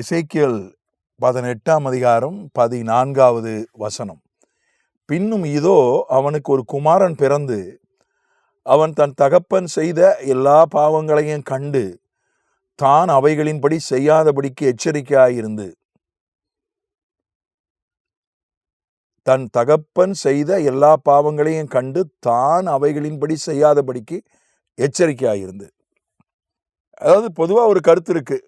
இசைக்கியல் பதினெட்டாம் அதிகாரம் பதினான்காவது வசனம். பின்னும் இதோ அவனுக்கு ஒரு குமாரன் பிறந்து அவன் தன் தகப்பன் செய்த எல்லா பாவங்களையும் கண்டு தான் அவைகளின்படி செய்யாதபடிக்கு எச்சரிக்கையாயிருந்து தன் தகப்பன் செய்த எல்லா பாவங்களையும் கண்டு தான் அவைகளின்படி செய்யாதபடிக்கு எச்சரிக்கையாயிருந்து. அதாவது பொதுவாக ஒரு கருத்து இருக்குது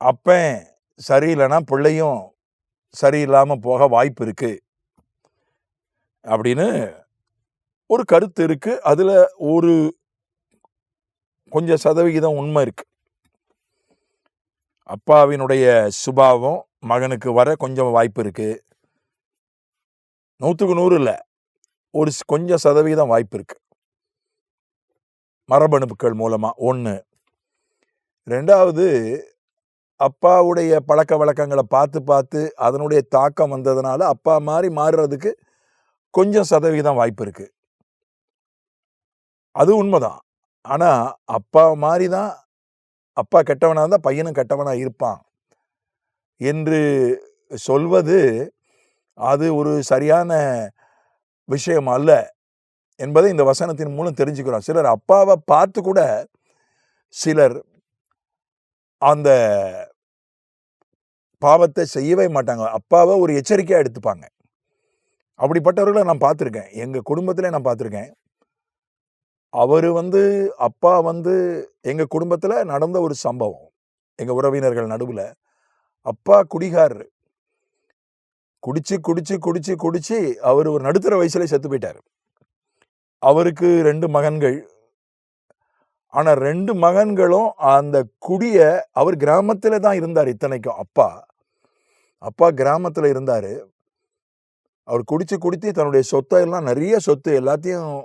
அப்பன் சரியில்லைன்னா பிள்ளையும் சரியில்லாமல் போக வாய்ப்பு இருக்குது அப்படின்னு ஒரு கருத்து இருக்குது அதில் ஒரு கொஞ்சம் சதவிகிதம் உண்மை இருக்குது அப்பாவினுடைய சுபாவம் மகனுக்கு வர கொஞ்சம் வாய்ப்பு இருக்குது நூற்றுக்கு நூறு இல்லை. ஒரு கொஞ்சம் சதவிகிதம் வாய்ப்பு இருக்குது மரபணுக்கள் மூலமாக ஒன்று ரெண்டாவது அப்பாவுடைய பழக்க வழக்கங்களை பார்த்து பார்த்து அதனுடைய தாக்கம் வந்ததுனால அப்பா மாதிரி மாறுறதுக்கு கொஞ்சம் சதவிகிதம் வாய்ப்பு இருக்குது அது உண்மைதான். ஆனால் அப்பா மாதிரி தான் அப்பா கெட்டவனாக இருந்தால் பையனும் கெட்டவனாக இருப்பான். என்று சொல்வது அது ஒரு சரியான விஷயம் அல்ல என்பதை இந்த வசனத்தின் மூலம் தெரிஞ்சுக்கிறோம். சிலர் அப்பாவை பார்த்து கூட சிலர் அந்த பாவத்தை செய்யவே மாட்டாங்க. அப்பாவை ஒரு எச்சரிக்கையாக எடுத்துப்பாங்க. அப்படிப்பட்டவர்களை நான் பார்த்துருக்கேன். எங்கள் குடும்பத்திலே நான் பார்த்துருக்கேன். அவர் வந்து அப்பா வந்து எங்கள் குடும்பத்தில் நடந்த ஒரு சம்பவம். எங்கள் உறவினர்கள் நடுவில். அப்பா குடிகார் குடிச்சு குடிச்சு குடிச்சு குடிச்சு அவர் ஒரு நடுத்தர வயசுல செத்து போயிட்டார். அவருக்கு ரெண்டு மகன்கள். ஆனால் ரெண்டு மகன்களும் அந்த குடியை அவர் கிராமத்தில் தான் இருந்தார் இத்தனைக்கும். அப்பா. அப்பா கிராமத்தில் இருந்தார். அவர் குடித்து குடித்து தன்னுடைய சொத்தை எல்லாம் நிறைய சொத்து எல்லாத்தையும்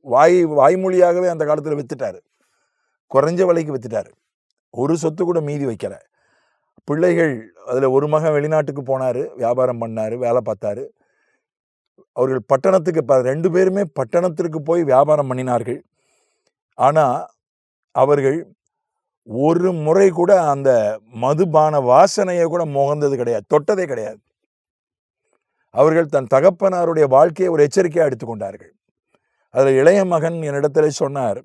வாய் வாய்மொழியாகவே அந்த காலத்தில் வித்துட்டாரு. குறைஞ்ச விலைக்கு வித்துட்டாரு. ஒரு சொத்து கூட மீதி வைக்கலை. பிள்ளைகள் அதில் ஒரு மகன் வெளிநாட்டுக்கு போனார் வியாபாரம் பண்ணார் வேலை பார்த்தாரு. அவர்கள் பட்டணத்துக்கு ப- ரெண்டு பேருமே பட்டணத்திற்கு போய் வியாபாரம் பண்ணினார்கள். ஆனால் அவர்கள் ஒரு முறை கூட அந்த மதுபான வாசனையை கூட முகந்தது கிடையாது தொட்டதே கிடையாது. அவர்கள் தன் தகப்பனாருடைய வாழ்க்கையை ஒரு எச்சரிக்கையாக எடுத்துக்கொண்டார்கள் அதில் இளைய மகன் என்னிடத்தில் சொன்னார்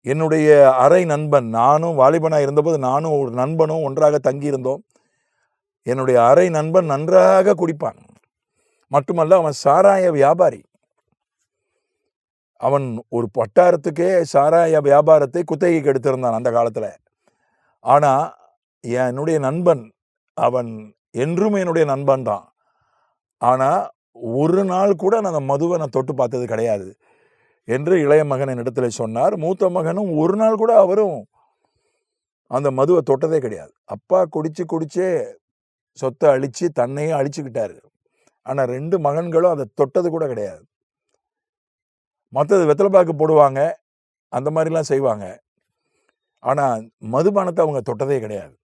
என்னுடைய அரை நண்பன் நானும் வாலிபனாக இருந்தபோது நானும் ஒரு நண்பனும் ஒன்றாக தங்கியிருந்தோம். என்னுடைய அரை நண்பன் நன்றாக குடிப்பான். மட்டுமல்ல அவன் சாராய வியாபாரி. அவன் ஒரு வட்டாரத்துக்கே சாராய வியாபாரத்தை குத்தகைக்கு எடுத்திருந்தான் அந்த காலத்தில். ஆனால் என்னுடைய நண்பன் அவன் என்றும் என்னுடைய நண்பன் தான். ஆனால் ஒரு நாள் கூட நான் அந்த மதுவை நான் தொட்டு பார்த்தது கிடையாது என்று இளைய மகன் என்னிடத்தில் சொன்னார். மூத்த மகனும் ஒரு நாள் கூட அவரும் அந்த மதுவை தொட்டதே கிடையாது. அப்பா குடித்து குடிச்சே சொத்தை அழித்து தன்னையே அழிச்சுக்கிட்டாரு. ஆனால் ரெண்டு மகன்களும் அதை தொட்டது கூட கிடையாது. மற்றது வெத்தலைப்பாக்கு போடுவாங்க. அந்த மாதிரிலாம் செய்வாங்க. ஆனால் மதுபானத்தை அவங்க தொட்டதே கிடையாது.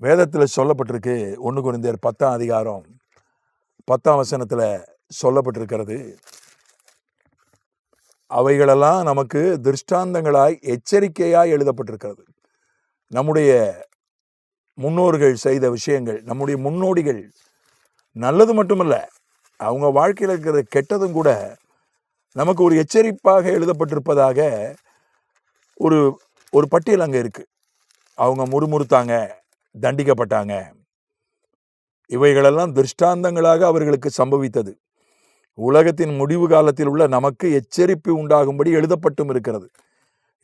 வேதத்தில் சொல்லப்பட்டிருக்கு ஒன்று குறைந்தர் பத்தாம் அதிகாரம் பத்தாம் வசனத்தில் சொல்லப்பட்டிருக்கிறது. அவைகளெல்லாம் நமக்கு திருஷ்டாந்தங்களாய் எச்சரிக்கையாய் எழுதப்பட்டிருக்கிறது. நம்முடைய முன்னோர்கள் செய்த விஷயங்கள் நம்முடைய முன்னோடிகள் நல்லது மட்டுமல்ல அவங்க வாழ்க்கையில் இருக்கிற கெட்டதும் கூட நமக்கு ஒரு எச்சரிப்பாக எழுதப்பட்டிருப்பதாக ஒரு ஒரு பட்டியல் அங்கே இருக்குது அவங்க முறுமுறுத்தாங்க தண்டிக்கப்பட்டாங்க. இவைகளெல்லாம் திருஷ்டாந்தங்களாக அவர்களுக்கு சம்பவித்தது. உலகத்தின் முடிவு காலத்தில் உள்ள நமக்கு எச்சரிப்பு உண்டாகும்படி எழுதப்பட்டும் இருக்கிறது.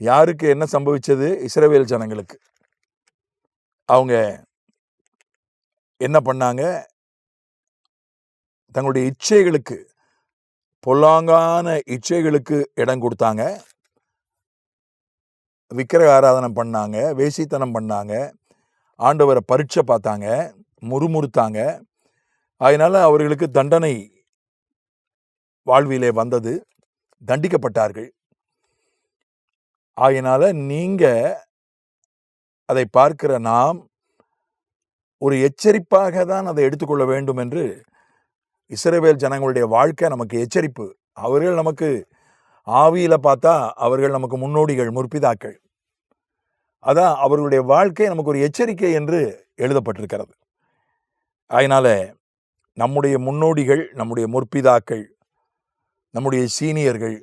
யாருக்கு என்ன சம்பவித்தது இஸ்ரேவேல் ஜனங்களுக்கு. அவங்க என்ன பண்ணாங்க? தங்களுடைய இச்சைகளுக்கு பொல்லாங்கான இச்சைகளுக்கு இடம் கொடுத்தாங்க. விக்கிரக ஆராதனை பண்ணாங்க வேசித்தனம் பண்ணாங்க ஆண்டவரை பரீட்சை பார்த்தாங்க முறுமுறுத்தாங்க. அதனால் அவர்களுக்கு தண்டனை வாழ்விலே வந்தது. தண்டிக்கப்பட்டார்கள். ஆகையினால நீங்கள் அதை பார்க்கிற நாம் ஒரு எச்சரிப்பாக தான் அதை எடுத்துக்கொள்ள வேண்டும் என்று இஸ்ரேவேல் ஜனங்களுடைய வாழ்க்கை நமக்கு எச்சரிப்பு. அவர்கள் நமக்கு ஆவியில் பார்த்தா அவர்கள் நமக்கு முன்னோடிகள் முற்பிதாக்கள். அதான் அவர்களுடைய வாழ்க்கை நமக்கு ஒரு எச்சரிக்கை என்று எழுதப்பட்டிருக்கிறது. அதனால் நம்முடைய முன்னோடிகள் நம்முடைய முற்பிதாக்கள் நம்முடைய சீனியர்கள்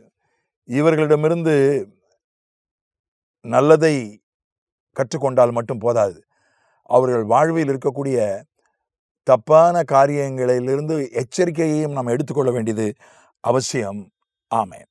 இவர்களிடமிருந்து நல்லதை கற்றுக்கொண்டால் மட்டும் போதாது. அவர்கள் வாழ்வில் இருக்கக்கூடிய தப்பான காரியங்களிலிருந்து எச்சரிக்கையையும் நாம் எடுத்துக்கொள்ள வேண்டியது அவசியம். ஆமென்.